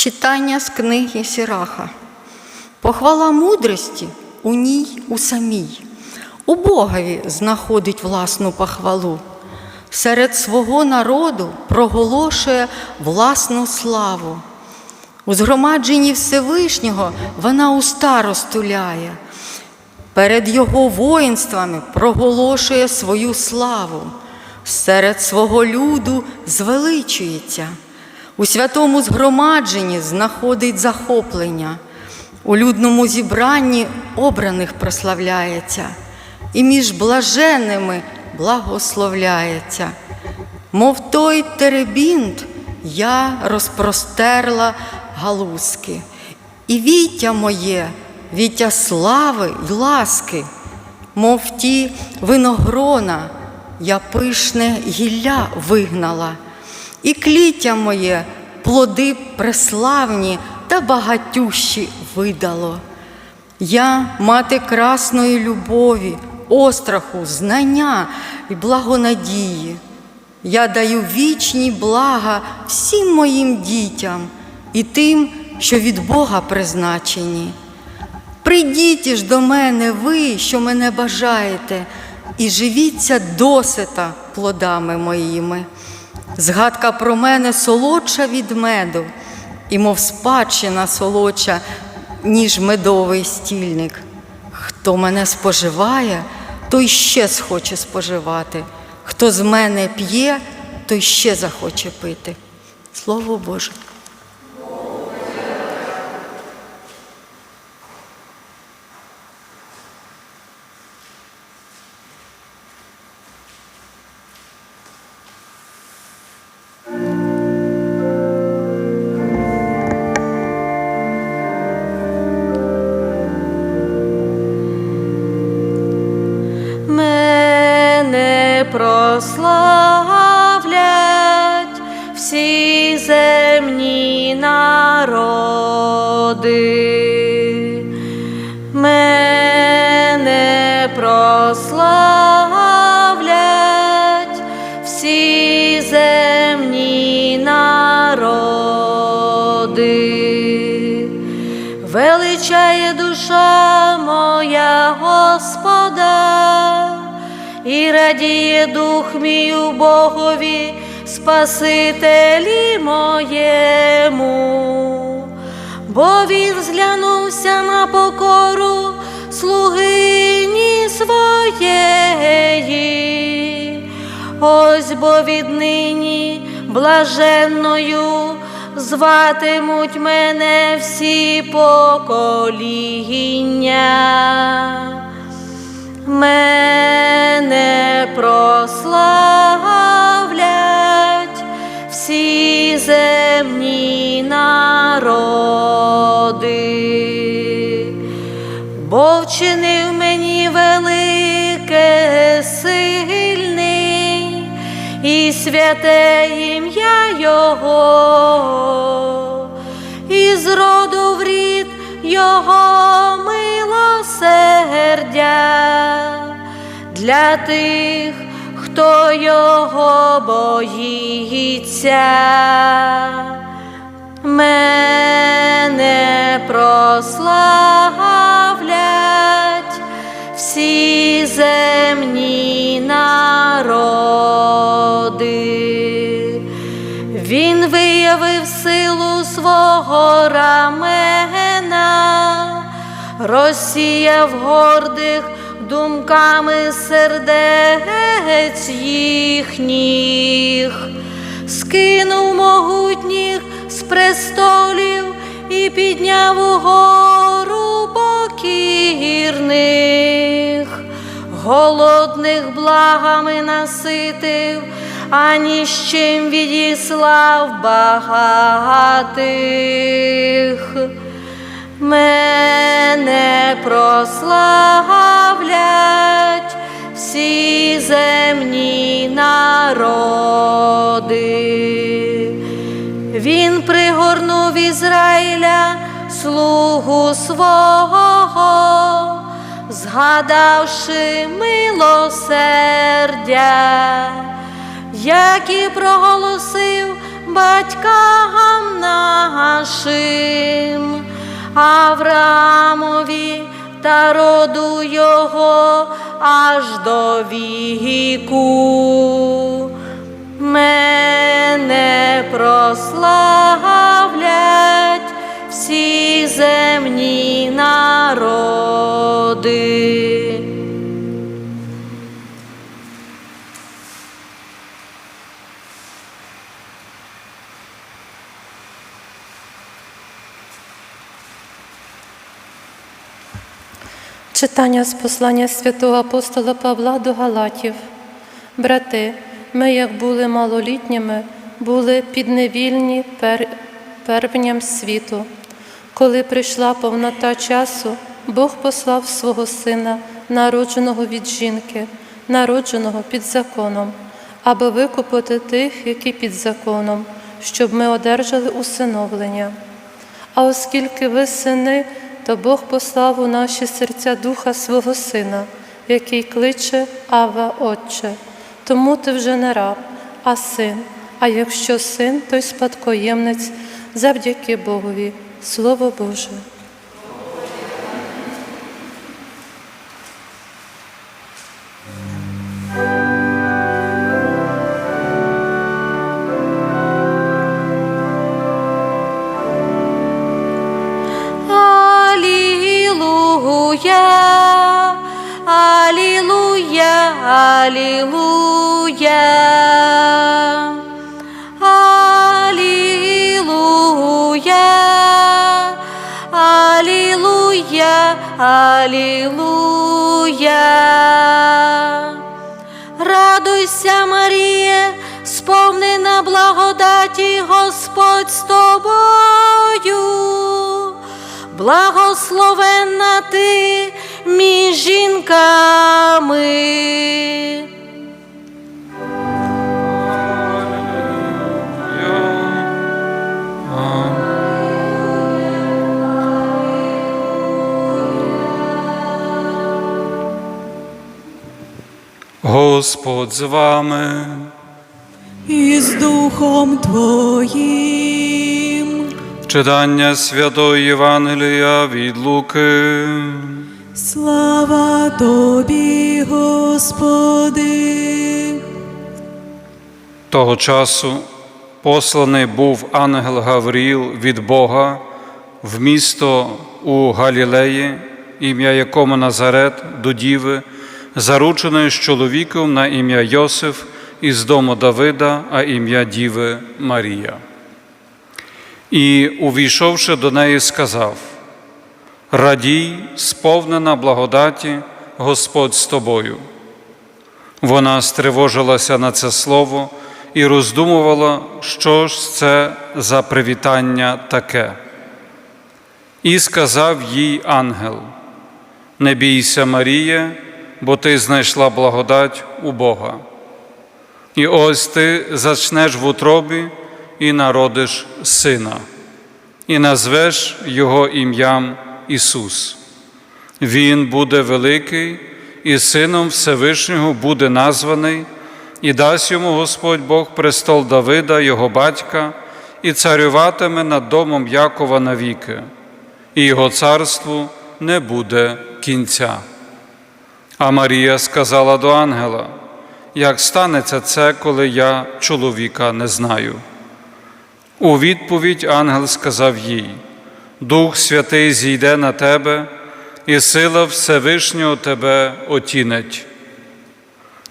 Читання з книги Сіраха. Похвала мудрості у ній у самій. У Богові знаходить власну похвалу. Серед свого народу проголошує власну славу. У згромадженні Всевишнього вона уста розтуляє. Перед його воїнствами проголошує свою славу. Серед свого люду звеличується. У святому згромадженні знаходить захоплення, у людному зібранні обраних прославляється, і між блаженними благословляється. Мов той теребінт, я розпростерла галузки, і віття моє, віття слави й ласки, мов ті виногрона, я пишне гілля вигнала. І кліття моє плоди преславні та багатющі видало. Я мати красної любові, остраху, знання і благонадії. Я даю вічні блага всім моїм дітям і тим, що від Бога призначені. Прийдіть ж до мене, ви, що мене бажаєте, і живіться досита плодами моїми. Згадка про мене солодша від меду, і мов спадщина солодша, ніж медовий стільник. Хто мене споживає, той ще схоче споживати. Хто з мене п'є, той ще захоче пити. Слово Боже. Народи. Мене прославлять всі земні народи. Величає душа моя Господа, і радіє дух мій у Богові, Спасителі моєму, бо він зглянувся на покору слугині своєї. Ось бо віднині блаженною зватимуть мене всі покоління. Мене прославлять земні народи, бо вчинив мені велике сильний і святе ім'я Його, і з роду в рід Його милосердя для тих, хто його боїться. Мене прославлять всі земні народи. Він виявив силу свого рамена, розсіяв гордих думками сердець їхніх, скинув могутніх з престолів і підняв угору покірних, голодних благами наситив, а ні з чим відіслав багатих. Мене прославлять всі земні народи. Він пригорнув Ізраїля слугу свого, згадавши милосердя, як і проголосив батькам нашим, Авраамові та роду його аж до віку. Мене прославлять всі земні народи. Читання з послання святого апостола Павла до Галатів. Брати, ми, як були малолітніми, були підневільні пер... первенням світу. Коли прийшла повнота часу, Бог послав свого Сина, народженого від жінки, народженого під законом, аби викупити тих, які під законом, щоб ми одержали усиновлення. А оскільки ви сини, то Бог послав у наші серця Духа свого Сина, який кличе Ава Отче. Тому ти вже не раб, а син. А якщо син, то й спадкоємець завдяки Богові. Слово Боже. Алілуя. Алілуя, Алілуя, Алілуя. Радуйся, Маріє, сповнена благодаті Господь з тобою. Благословенна ти між жінками. Господь з вами. і з Духом Твоїм. Читання Святої Євангелія від Луки. Слава Тобі, Господи. Того часу посланий був ангел Гавріл від Бога в місто у Галілеї, ім'я якому Назарет до діви, зарученої з чоловіком на ім'я Йосиф із дому Давида, а ім'я Діви Марія. І, увійшовши до неї, сказав: Радій, сповнена благодаті, Господь з тобою. Вона стривожилася на це слово і роздумувала, що ж це за привітання таке. І сказав їй ангел: Не бійся, Маріє, бо ти знайшла благодать у Бога. І ось ти зачнеш в утробі і народиш сина, і назвеш його ім'ям Ісус. Він буде великий, і сином Всевишнього буде названий, і дасть йому Господь Бог престол Давида, його батька, і царюватиме над домом Якова навіки, і його царству не буде кінця. А Марія сказала до ангела: Як станеться це, коли я чоловіка не знаю? У відповідь ангел сказав їй: Дух Святий зійде на тебе, і сила Всевишнього тебе отінить.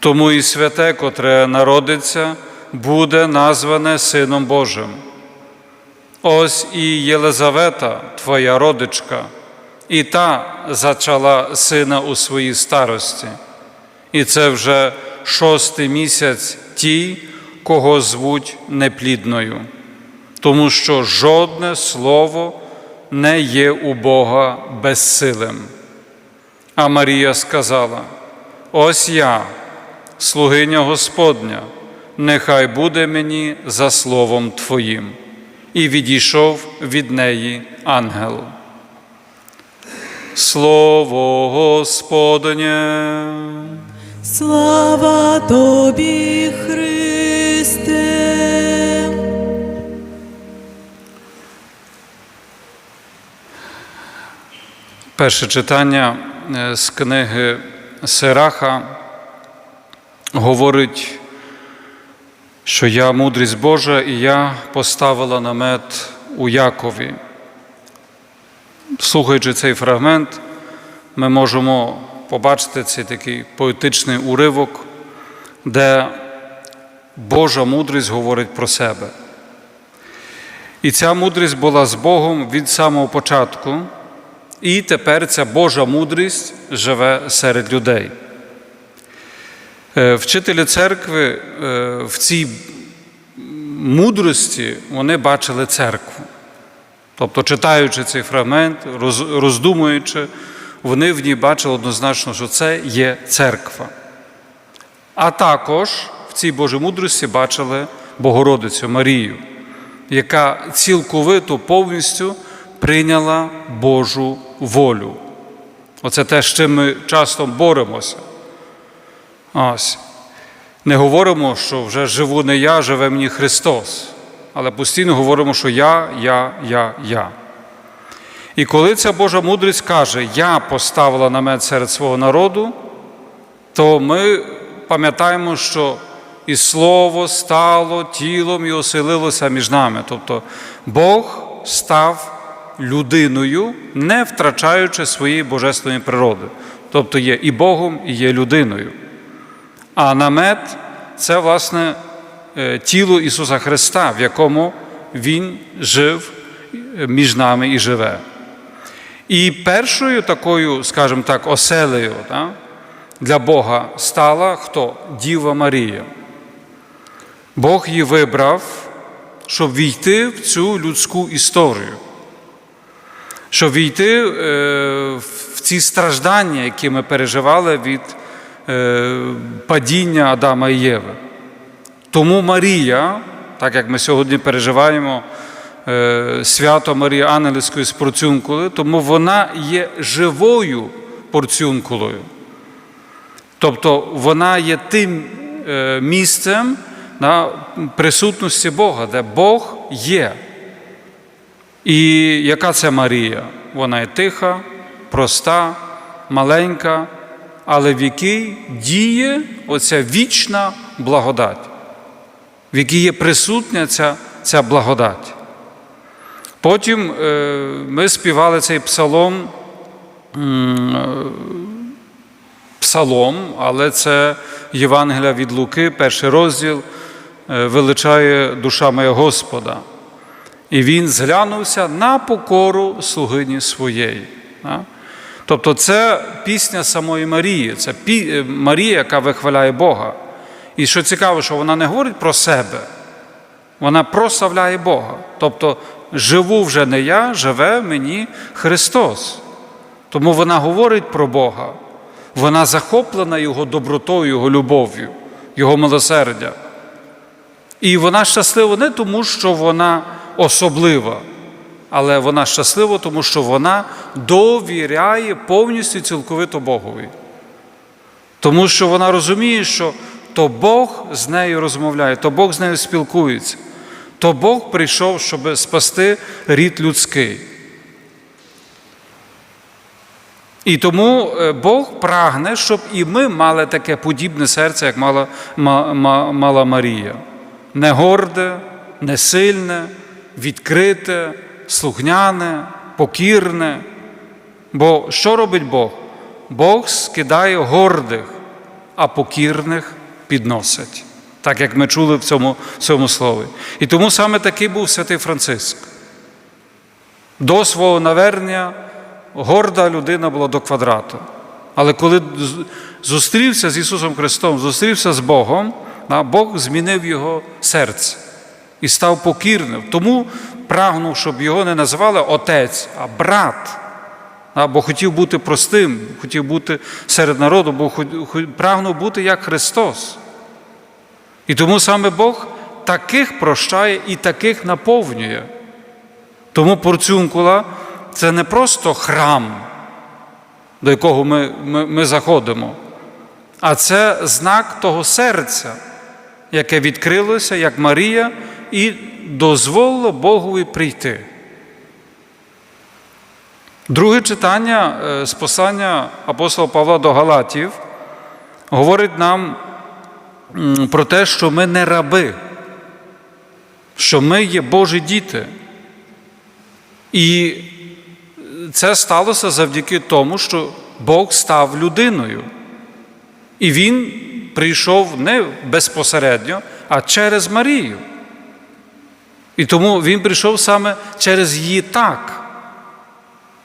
Тому і святе, котре народиться, буде назване Сином Божим. Ось і Єлизавета, твоя родичка, і та зачала сина у своїй старості, і це вже шостий місяць ті, кого звуть неплідною, тому що жодне слово не є у Бога безсилим. А Марія сказала: Ось я, слугиня Господня, нехай буде мені за словом Твоїм. І відійшов від неї ангел. Слово Господнє. Слава Тобі, Христе. Перше читання е, з книги Сираха говорить, що я мудрість Божа, і я поставила намет у Якові. Слухаючи цей фрагмент, ми можемо побачити цей такий поетичний уривок, де Божа мудрість говорить про себе. І ця мудрість була з Богом від самого початку, і тепер ця Божа мудрість живе серед людей. Е, Вчителі церкви е, в цій мудрості вони бачили церкву. Тобто, читаючи цей фрагмент, роздумуючи, вони в ній бачили однозначно, що це є церква. А також в цій Божій мудрості бачили Богородицю Марію, яка цілковито повністю прийняла Божу волю. Оце те, з чим ми часто боремося. Ось. Не говоримо, що вже живу не я, живе мені Христос, але постійно говоримо, що я, я, я, я. І коли ця Божа мудрість каже, я поставила намет серед свого народу, то ми пам'ятаємо, що і Слово стало тілом і оселилося між нами. Тобто Бог став людиною, не втрачаючи своєї божественної природи. Тобто є і Богом, і є людиною. А намет це, власне, е, тіло Ісуса Христа, в якому Він жив е, між нами і живе. І першою такою, скажімо так, оселею да, для Бога стала хто? Діва Марія. Бог її вибрав, щоб війти в цю людську історію, щоб війти е, в ці страждання, які ми переживали від е, падіння Адама і Єви. Тому Марія, так як ми сьогодні переживаємо е, свято Марії Ангельської з порцюнкули, тому вона є живою порцюнкулою. Тобто вона є тим місцем на присутності Бога, де Бог є. І яка це Марія? Вона є тиха, проста, маленька, але в якій діє оця вічна благодать, в якій є присутня ця, ця благодать. Потім е, ми співали цей псалом, е, псалом, але це Євангелія від Луки, перший розділ, е, величає душа моя Господа. І він зглянувся на покору слугині своєї. Тобто це пісня самої Марії, це е, Марія, яка вихваляє Бога. І що цікаво, що вона не говорить про себе, вона прославляє Бога. Тобто, живу вже не я, живе мені Христос. Тому вона говорить про Бога, вона захоплена Його добротою, Його любов'ю, Його милосердя. І вона щаслива не тому, що вона особлива, але вона щаслива, тому що вона довіряє повністю цілковито Богові. Тому що вона розуміє, що то Бог з нею розмовляє, то Бог з нею спілкується, то Бог прийшов, щоб спасти рід людський. І тому е, Бог прагне, щоб і ми мали таке подібне серце, як мала, ма- ма- мала Марія. Не горде, не сильне, відкрите, слухняне, покірне. Бо що робить Бог? Бог скидає гордих, а покірних підносить. Так як ми чули в цьому, в цьому слові. І тому саме такий був святий Франциск. До свого навернення горда людина була до квадрату. Але коли зустрівся з Ісусом Христом, зустрівся з Богом, Бог змінив його серце і став покірним. Тому прагнув, щоб його не називали отець, а брат. Да, Бо хотів бути простим, хотів бути серед народу, бо прагнув бути як Христос. І тому саме Бог таких прощає і таких наповнює. Тому порцюнкула це не просто храм, до якого ми, ми, ми заходимо, а це знак того серця, яке відкрилося, як Марія, і дозволило Богові прийти. Друге читання е, з послання апостола Павла до Галатів говорить нам про те, що ми не раби, що ми є Божі діти. І це сталося завдяки тому, що Бог став людиною. І Він прийшов не безпосередньо, а через Марію. І тому Він прийшов саме через її так.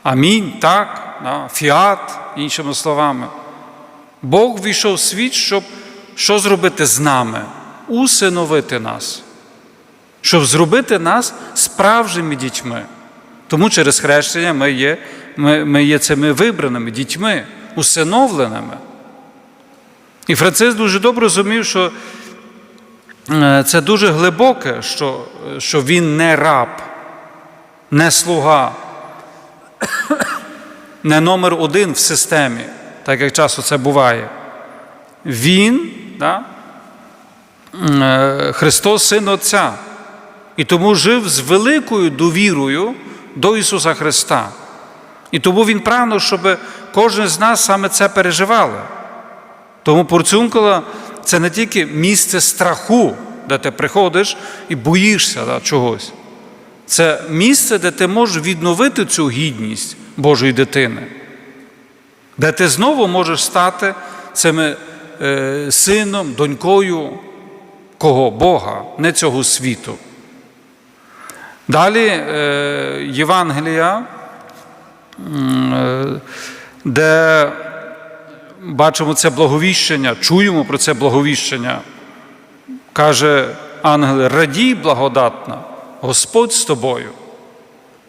Амінь, так, фіат, іншими словами. Бог війшов в світ, щоб що зробити з нами? Усиновити нас, щоб зробити нас справжніми дітьми. Тому через хрещення ми є, ми, ми є цими вибраними дітьми, усиновленими. І Франциск дуже добре розумів, що це дуже глибоке, що, що він не раб, не слуга, не номер один в системі, так як часто це буває. Він, да, е, Христос Син Отця, і тому жив з великою довірою до Ісуса Христа. І тому Він прагнув, щоб кожен з нас саме це переживали. Тому Порцюнкола це не тільки місце страху, де ти приходиш і боїшся да, чогось. Це місце, де ти можеш відновити цю гідність Божої дитини, де ти знову можеш стати цим е, сином, донькою кого? Бога, не цього світу. Далі е, Євангелія, е, де бачимо це благовіщення, чуємо про це благовіщення. Каже ангел, радій благодатна, Господь з тобою.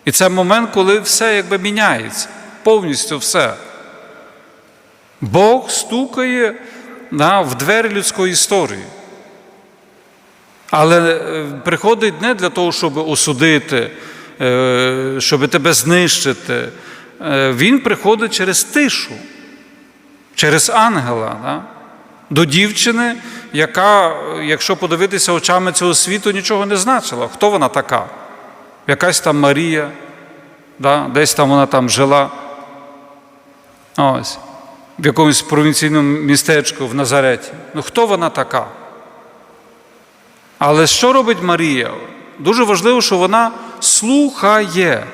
І це момент, коли все якби міняється, повністю все. Бог стукає да, в двері людської історії. Але е, приходить не для того, щоб осудити, е, щоб тебе знищити. Е, Він приходить через тишу, через ангела. Да? До дівчини, яка, якщо подивитися очами цього світу, нічого не значила. Хто вона така? Якась там Марія, да? десь там вона там жила. Ось, в якомусь провінційному містечку в Назареті. Ну хто вона така? Але що робить Марія? Дуже важливо, що вона слухає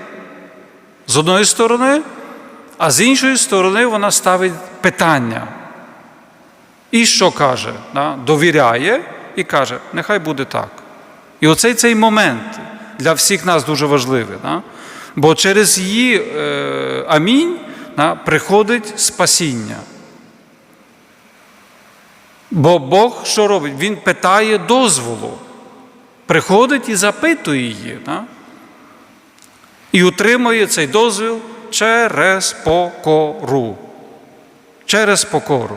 з одної сторони, а з іншої сторони вона ставить питання. І що каже? Да? Довіряє і каже, нехай буде так. І оцей цей момент для всіх нас дуже важливий. Да? Бо через її е, амінь да, приходить спасіння. Бо Бог що робить? Він питає дозволу. Приходить і запитує її. Да? І отримує цей дозвіл через покору. Через покору.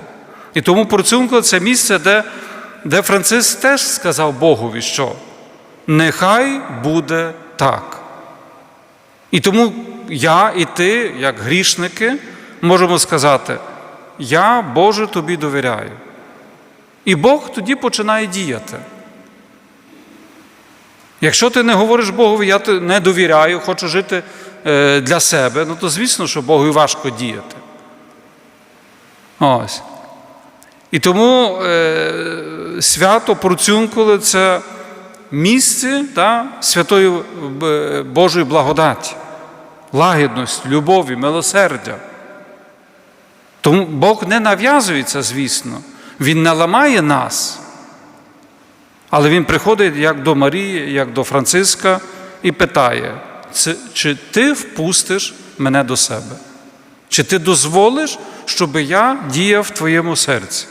І тому Порцунко це місце, де, де Франциск теж сказав Богові, що нехай буде так. І тому я і ти, як грішники, можемо сказати: Я Боже тобі довіряю. І Бог тоді починає діяти. Якщо ти не говориш Богові, я не довіряю, хочу жити для себе, ну то звісно, що Богу важко діяти. Ось. І тому е, свято Процюнкули це місце та, святої е, Божої благодаті, лагідності, любові, милосердя. Тому Бог не нав'язується, звісно, Він не ламає нас. Але Він приходить як до Марії, як до Франциска і питає, чи ти впустиш мене до себе? Чи ти дозволиш, щоб я діяв в твоєму серці?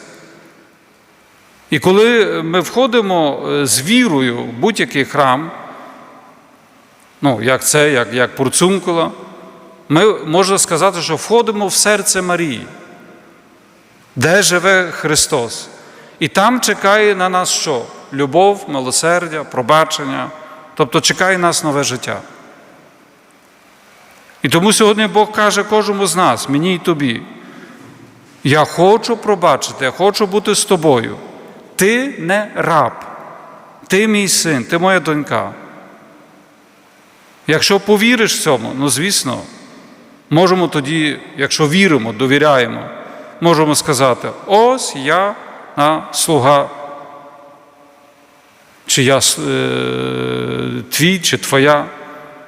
І коли ми входимо з вірою в будь-який храм, ну, як це, як як Пурцункула, ми можна сказати, що входимо в серце Марії, де живе Христос. І там чекає на нас що? Любов, милосердя, пробачення, тобто чекає нас нове життя. І тому сьогодні Бог каже кожному з нас, мені і тобі, я хочу пробачити, я хочу бути з тобою. Ти не раб, ти мій син, ти моя донька. Якщо повіриш цьому, ну звісно, Можемо тоді, якщо віримо, довіряємо, можемо сказати: ось я а, слуга, чи я е, твій, чи твоя,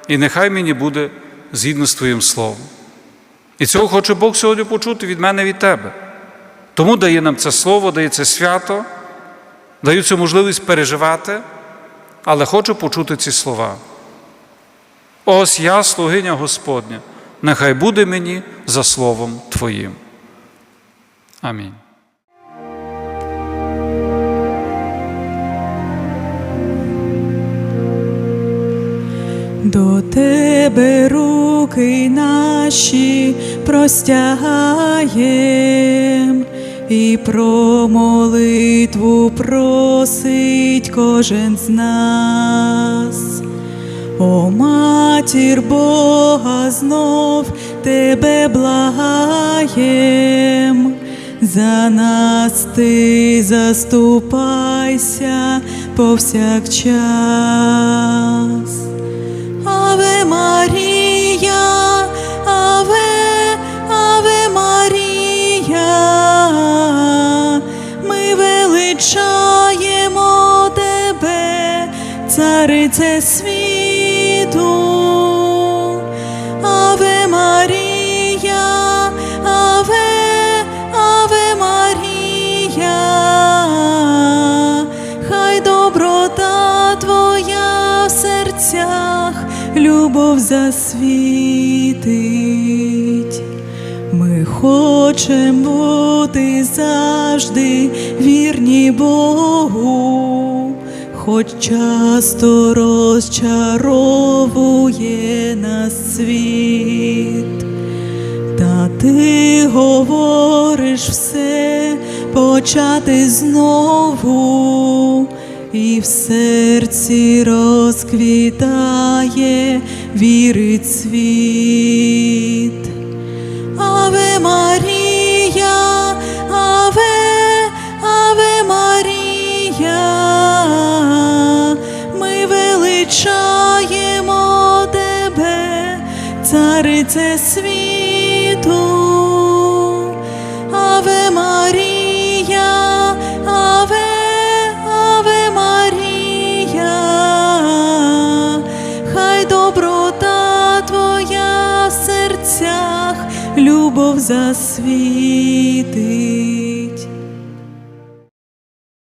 і нехай мені буде згідно з Твоїм словом. І цього хоче Бог сьогодні почути від мене від тебе. Тому дає нам це слово, дає це свято, дає цю можливість переживати, але хочу почути ці слова. Ось я, слугиня Господня, нехай буде мені за словом Твоїм. Амінь. До тебе руки наші простягаєм, і про молитву просить кожен з нас. О матір Бога знов тебе благаєм, за нас ти заступайся повсякчас. Марія, Аве, Аве Марія, ми величаємо тебе, царице світу. Любов засвітить. Ми хочемо бути завжди вірні Богу, хоч часто розчаровує нас світ. Та ти говориш все почати знову, і в серці розквітає вірить світ. Аве Марія, Аве, Аве Марія, ми величаємо тебе, царице світу. за світ.